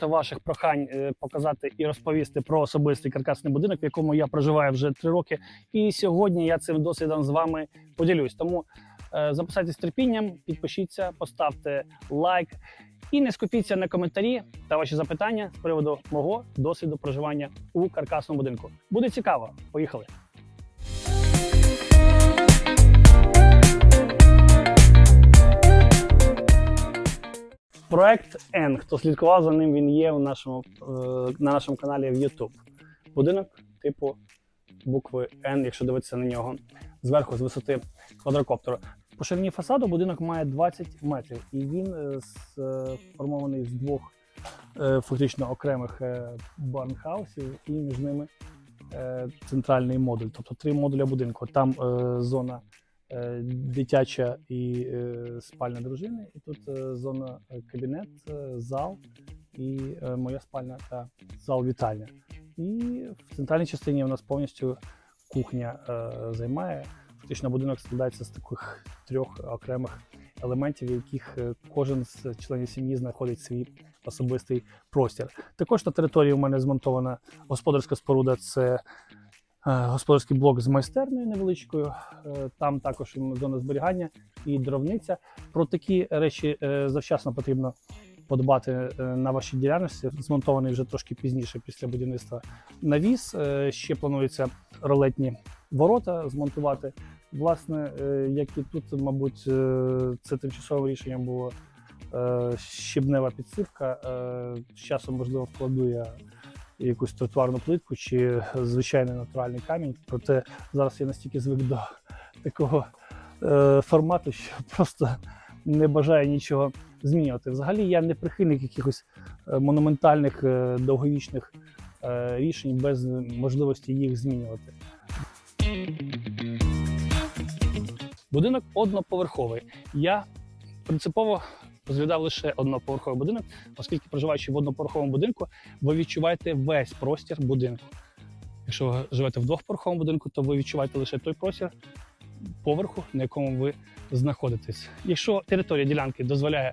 Багато ваших прохань е, показати і розповісти про особистий каркасний будинок, в якому я проживаю вже три роки. І сьогодні я цим досвідом з вами поділюсь. Тому е, записайтесь терпінням, підпишіться, поставте лайк і не скупіться на коментарі та ваші запитання з приводу мого досвіду проживання у каркасному будинку. Буде цікаво. Поїхали. Проект N. Хто слідкував за ним, він є у нашому, е, на нашому каналі в YouTube. Будинок типу букви N, якщо дивитися на нього зверху з висоти квадрокоптеру. По ширині фасаду будинок має 20 метрів, і він е, сформований з двох е, фактично окремих е, барнхаусів, і між ними е, центральний модуль, тобто три модуля будинку. Там е, зона е, дитяча і е, спальня дружини, і тут е, зона е, кабінет, е, зал і е, моя спальня та зал вітальня. І в центральній частині у нас повністю кухня е, займає. Фактично будинок складається з таких трьох окремих елементів, в яких е, кожен з членів сім'ї знаходить свій особистий простір. Також на території у мене змонтована господарська споруда. Це е, господарський блок з майстерною невеличкою. Е, Там також зона зберігання і дровниця. Про такі речі е, завчасно потрібно подбати е, на вашій діяльності. Змонтований вже трошки пізніше після будівництва навіс. Е, Ще планується ролетні ворота змонтувати. Власне, е, як і тут, мабуть, е, це тимчасовим рішенням було е, щебнева підсипка. Е, З часом, можливо, вкладу я якусь тротуарну плитку чи звичайний натуральний камінь. Проте зараз я настільки звик до такого е, формату, що просто не бажаю нічого змінювати. Взагалі я не прихильник якихось е, монументальних е, довговічних е, рішень без можливості їх змінювати. Будинок одноповерховий. Я принципово розглядав лише одноповерховий будинок, оскільки проживаючи в одноповерховому будинку, ви відчуваєте весь простір будинку. Якщо ви живете в двохповерховому будинку, то ви відчуваєте лише той простір поверху, на якому ви знаходитесь. Якщо територія ділянки дозволяє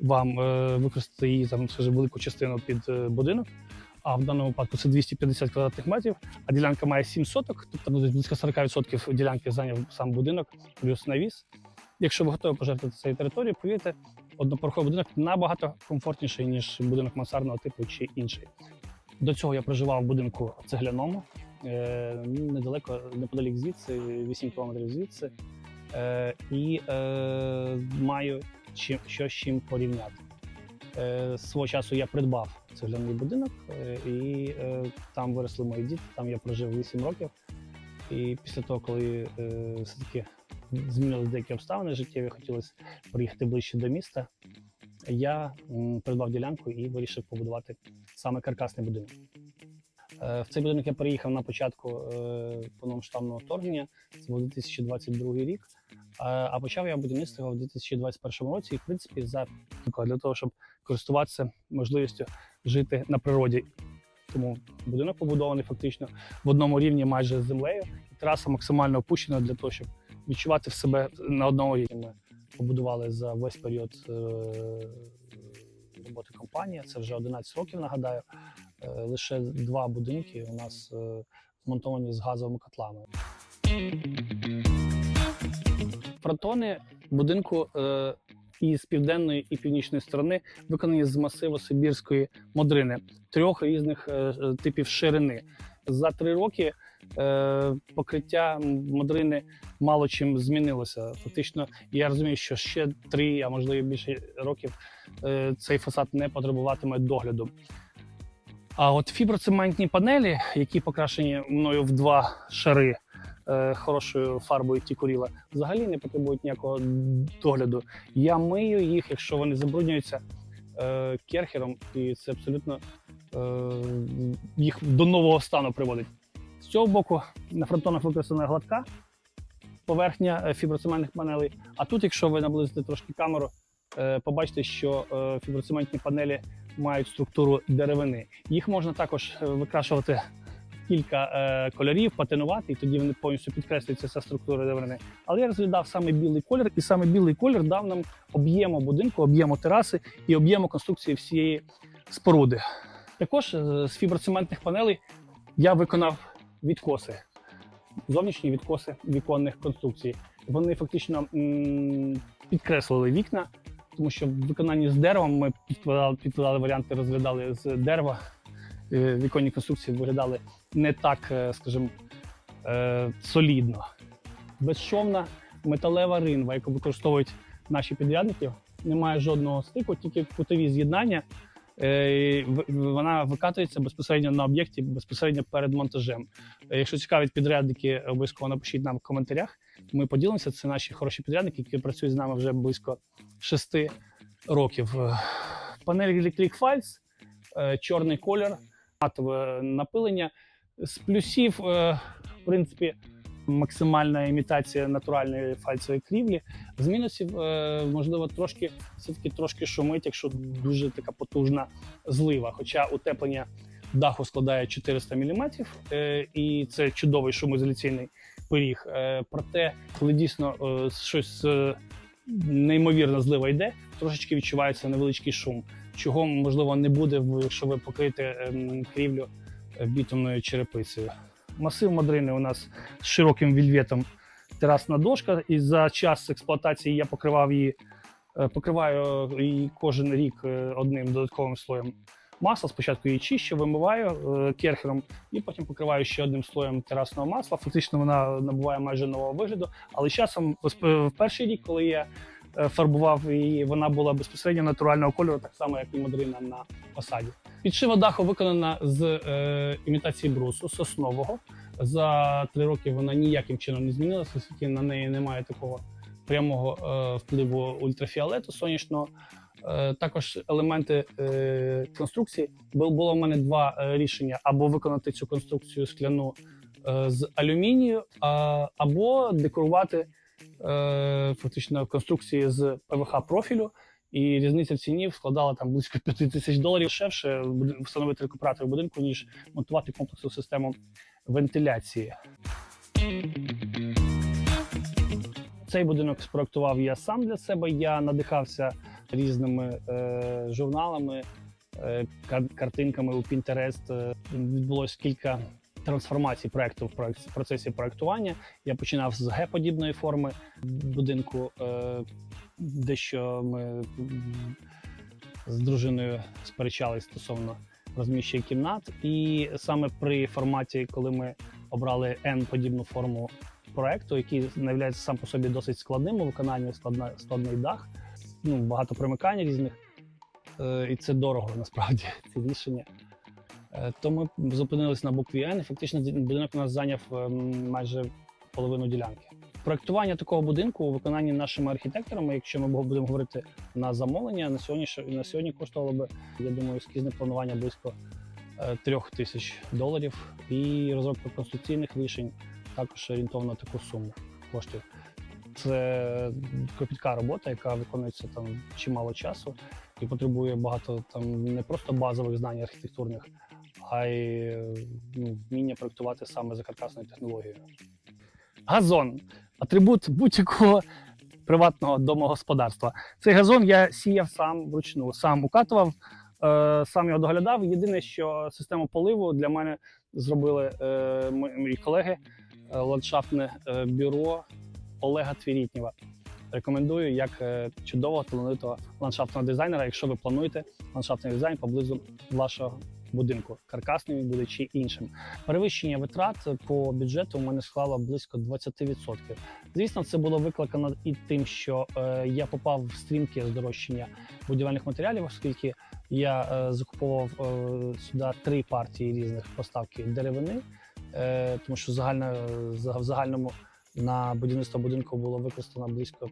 вам е, використати її там, скажімо, велику частину під е, будинок, а в даному випадку це 250 квадратних метрів, а ділянка має 7 соток, тобто близько 40% ділянки зайняв сам будинок, плюс навіс. Якщо ви готові пожертвувати цією територією, повірте, одноповерховий будинок набагато комфортніший, ніж будинок мансардного типу чи інший. До цього я проживав в будинку цегляному, е, недалеко, неподалік звідси, 8 кілометрів звідси, е, і е, маю чим, що з чим порівняти. Свого часу я придбав цегляний будинок, і там виросли мої діти, там я прожив 8 років. І після того, коли все-таки змінилися деякі обставини життєві, хотілося приїхати ближче до міста, я придбав ділянку і вирішив побудувати саме каркасний будинок. Е, В цей будинок я переїхав на початку е, повномасштабного вторгнення, це був 2022 рік. Е, А почав я будівництво його в 2021 році, і в принципі за для того, щоб користуватися можливістю жити на природі. Тому будинок побудований фактично в одному рівні майже з землею. Траса максимально опущена для того, щоб відчувати в себе на одному рівні. Побудували за весь період е, роботи компанії. Це вже 11 років, нагадаю. Е, Лише два будинки у нас е, змонтовані з газовими котлами. Фронтони будинку і з південної і північної сторони виконані з масиву Сибірської модрини трьох різних типів ширини. За три роки покриття модрини мало чим змінилося. Фактично, я розумію, що ще три, а можливо більше років е, цей фасад не потребуватиме догляду. А от фіброцементні панелі, які покрашені мною в два шари е, хорошою фарбою Тікуріла, взагалі не потребують ніякого догляду. Я мию їх, якщо вони забруднюються е, керхером, і це абсолютно е, їх до нового стану приводить. З цього боку на фронтонах використана гладка поверхня е, фіброцементних панелей. А тут, якщо ви наблизите трошки камеру, е, побачите, що е, фіброцементні панелі мають структуру деревини. Їх можна також викрашувати кілька кольорів, патинувати, і тоді вони повністю підкреслюються вся структура деревини. Але я розглядав саме білий колір, і саме білий колір дав нам об'єму будинку, об'єму тераси і об'єму конструкції всієї споруди. Також з фіброцементних панелей я виконав відкоси, зовнішні відкоси віконних конструкцій. Вони фактично підкреслили вікна, тому що в виконанні з деревом ми підкладали, підкладали варіанти, розглядали з дерева. Е, Віконні конструкції виглядали не так, е, скажімо, е, солідно. Безшовна металева ринва, яку використовують наші підрядники, немає жодного стику, тільки кутові з'єднання. Е, Вона викатується безпосередньо на об'єкті, безпосередньо перед монтажем. Е, Якщо цікавить підрядники, обов'язково напишіть нам в коментарях. Ми поділимося. Це наші хороші підрядники, які працюють з нами вже близько шести років. Е, Панель Electric Files, чорний колір, матове напилення. З плюсів, в принципі, максимальна імітація натуральної фальцевої крівлі. З мінусів, е, можливо, трошки все-таки трошки шумить, якщо дуже така потужна злива. Хоча утеплення даху складає 400 мм, е, і це чудовий шумоізоляційний пиріг. Е, проте, коли дійсно щось неймовірна злива йде, трошечки відчувається невеличкий шум, чого можливо не буде, якщо ви покриєте ем, крівлю бітумною черепицею. Масив мадрини у нас з широким вільветом терасна дошка, і за час експлуатації я покривав її, е, покриваю її кожен рік е, одним додатковим слоєм масла. Спочатку її чищу, вимиваю е, керхером, і потім покриваю ще одним слоєм терасного масла. Фактично вона набуває майже нового вигляду. Але часом, в перший рік, коли я фарбував її, вона була безпосередньо натурального кольору, так само, як і мадрина на фасаді. Підшива даху виконана з е, імітації брусу соснового. За три роки вона ніяким чином не змінилася, оскільки на неї немає такого прямого е, впливу ультрафіолету сонячного. Е, також елементи е, конструкції. Було в мене два е, рішення: або виконати цю конструкцію скляну е, з алюмінію, а, або декорувати е, фактично конструкції з ПВХ профілю. І різниця в ціні складала там близько 5 тисяч доларів дешевше встановити рекуператор в будинку, ніж монтувати комплексну систему вентиляції. Цей будинок спроектував я сам для себе. Я надихався різними е, журналами, е, картинками у Pinterest. Е, Відбулось кілька трансформацій проекту в процесі проектування. Я починав з Г-подібної форми будинку. Е, дещо ми з дружиною сперечались стосовно розміщення кімнат. І саме при форматі, коли ми обрали N-подібну форму проекту, який є сам по собі досить складним у виконанні складна, складний дах, ну, багато примикань різних, е, і це дорого насправді ці рішення. Е, То ми зупинились на букві і фактично будинок у нас зайняв ем, майже половину ділянки. Проектування такого будинку у виконанні нашими архітекторами, якщо ми будемо говорити на замовлення, на сьогодні на сьогодні коштувало би, я думаю, ескізне планування близько е, трьох тисяч доларів. І розробка конструкційних рішень також орієнтовно таку суму коштів. Це кропітка робота, яка виконується там чимало часу і потребує багато там не просто базових знань архітектурних, а й ну, вміння проектувати саме за каркасною технологією. Газон атрибут будь-якого приватного домогосподарства. Цей газон я сіяв сам вручну, сам укатував, е, сам його доглядав. Єдине, що систему поливу для мене зробили е, мої колеги е, ландшафтне е, бюро Олега Твірітнєва. Рекомендую як е, чудового талановитого ландшафтного дизайнера, якщо ви плануєте ландшафтний дизайн поблизу вашого будинку, каркасним він буде чи іншим. Перевищення витрат по бюджету у мене склало близько 20%. Звісно, це було викликано і тим, що е, я попав в стрімке здорожчання будівельних матеріалів, оскільки я е, закуповував е, сюди три партії різних поставки деревини, е, тому що загальна, за- в загальному на будівництво будинку було використано близько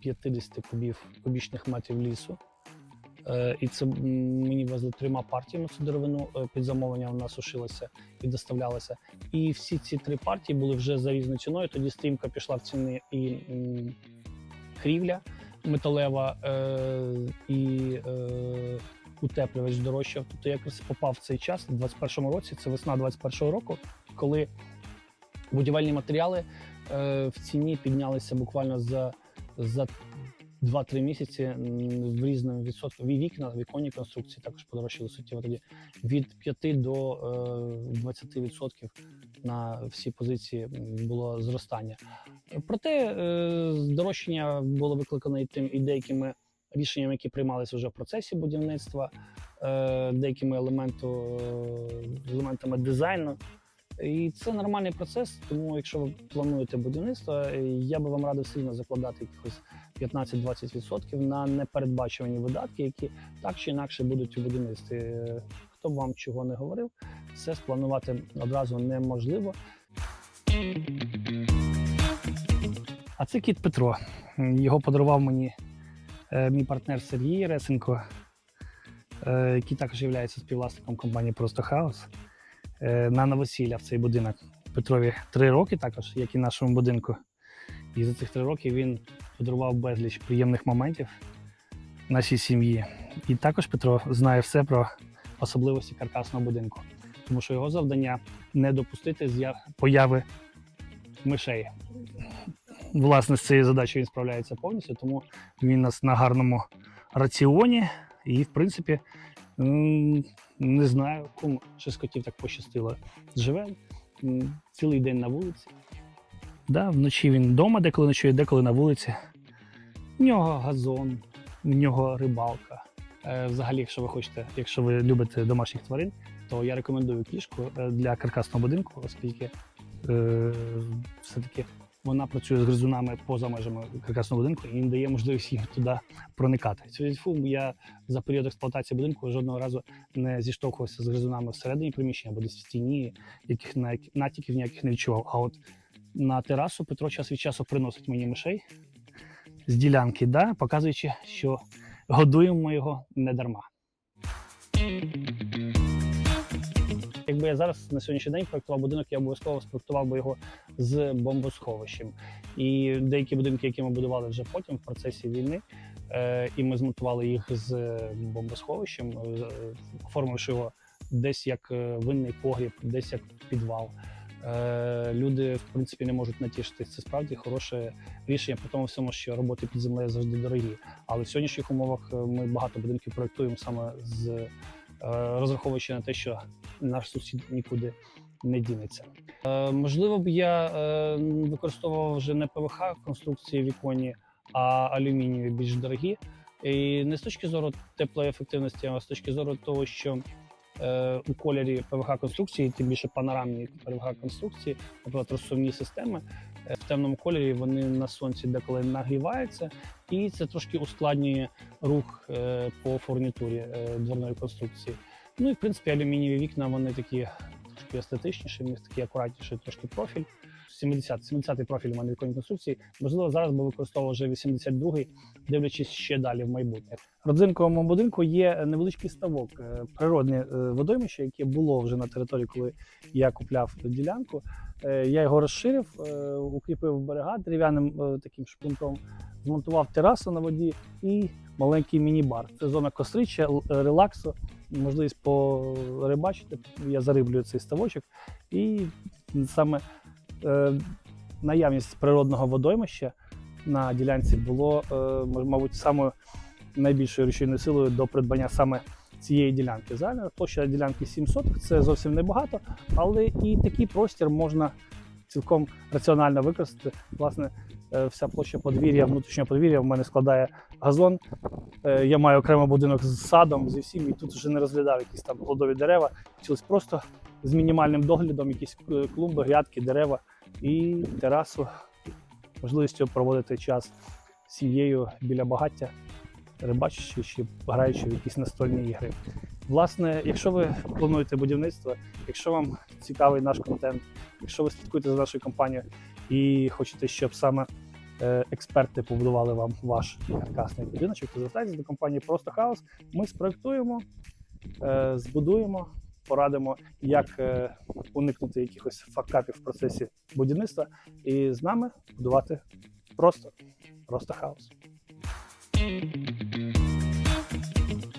50 кубів кубічних метрів лісу. Е, І це мені везли трьома партіями цю деревину е, під замовлення. Вона сушилася і доставлялася. І всі ці три партії були вже за різною ціною. Тоді стрімка пішла в ціни і крівля металева, е, і утеплювач дорожчав. Тобто я якраз попав в цей час, у 21-му році, це весна 21-го року, коли будівельні матеріали в ціні піднялися буквально за, за 2-3 місяці в різному відсотку. Вікна, віконні конструкції також подорожчали суттєво тоді від 5 до е, 20% на всі позиції було зростання. Проте е, здорожчання було викликано і тим і деякими рішеннями, які приймалися вже в процесі будівництва, е, деякими елементу, е, елементами дизайну. І це нормальний процес, тому якщо ви плануєте будівництво, е, я би вам радив сильно закладати якихось 15-20% на непередбачувані видатки, які так чи інакше будуть у будівництві. Е, Хто б вам чого не говорив, все спланувати одразу неможливо. А це кіт Петро. Його подарував мені е, мій партнер Сергій Ресенко, який також є співвласником компанії Просто Хаус. Е, на новосілля в цей будинок. Петрові три роки також, як і нашому будинку. І за цих три роки він подарував безліч приємних моментів нашій сім'ї. І також Петро знає все про особливості каркасного будинку, тому що його завдання не допустити появи мишей. Власне, з цією задачею він справляється повністю, тому він нас на гарному раціоні. І, в принципі, не знаю, кому з котів так пощастило. Живе цілий день на вулиці. Да, вночі він вдома, деколи ночує, деколи на вулиці. В нього газон, в нього рибалка. Е, взагалі, якщо ви хочете, якщо ви любите домашніх тварин, то я рекомендую кішку е, для каркасного будинку, оскільки е, все-таки вона працює з гризунами поза межами каркасного будинку і не дає можливість їм туди проникати. Цю я за період експлуатації будинку жодного разу не зіштовхувався з гризунами всередині приміщення або десь в стіні, яких натяків ніяких не відчував. А от на терасу Петро час від часу приносить мені мишей з ділянки, да, показуючи, що годуємо його не дарма. Якби я зараз на сьогоднішній день проектував будинок, я обов'язково спроектував би його з бомбосховищем. І деякі будинки, які ми будували вже потім в процесі війни, е, і ми змонтували їх з бомбосховищем, е, оформивши його десь як е, винний погріб, десь як підвал. Е, Люди, в принципі, не можуть натішитись. Це справді хороше рішення, при тому всьому, що роботи під землею завжди дорогі. Але в сьогоднішніх умовах е, ми багато будинків проектуємо саме з е, розраховуючи на те, що наш сусід нікуди не дінеться. Е, можливо б я е, використовував вже не ПВХ конструкції віконні, а алюмінієві більш дорогі. І не з точки зору теплоефективності, а з точки зору того, що е, у кольорі ПВХ конструкції, тим більше панорамні ПВХ конструкції, наприклад, розсувні системи е, в темному кольорі вони на сонці деколи нагріваються, і це трошки ускладнює рух е, по фурнітурі е, дверної конструкції. Ну і в принципі алюмінієві вікна вони такі трошки естетичніші, в них такий акуратніший трошки профіль. 70 70-й профіль у мене віконні конструкції. Можливо, зараз би використовував вже 82-й, дивлячись ще далі в майбутнє. Родзинковому будинку є невеличкий ставок, е, природне водоймище, яке було вже на території, коли я купляв ділянку. Е, Я його розширив, е, укріпив берега дерев'яним таким шпунтом, змонтував терасу на воді і маленький міні-бар. Це зона костриччя, релаксу, можливість порибачити. Я зариблюю цей ставочок. І саме е, наявність природного водоймища на ділянці було, е, мабуть, самою найбільшою рушійною силою до придбання саме цієї ділянки. Зараз площа ділянки 700, це зовсім небагато, але і такий простір можна цілком раціонально використати. Власне, вся площа подвір'я, внутрішнього подвір'я в мене складає газон. Е, Я маю окремий будинок з садом, зі всім, і тут вже не розглядав якісь там плодові дерева. Хотілося просто з мінімальним доглядом, якісь е, клумби, грядки, дерева і терасу, можливістю проводити час сім'єю біля багаття, рибачачи чи граючи в якісь настольні ігри. Власне, якщо ви плануєте будівництво, якщо вам цікавий наш контент, якщо ви слідкуєте за нашою компанією і хочете, щоб саме е, експерти побудували вам ваш каркасний будиночок, то звертайтеся до компанії Просто Хаус. Ми спроектуємо, е, збудуємо, порадимо, як е, уникнути якихось факапів в процесі будівництва, і з нами будувати просто, просто хаос.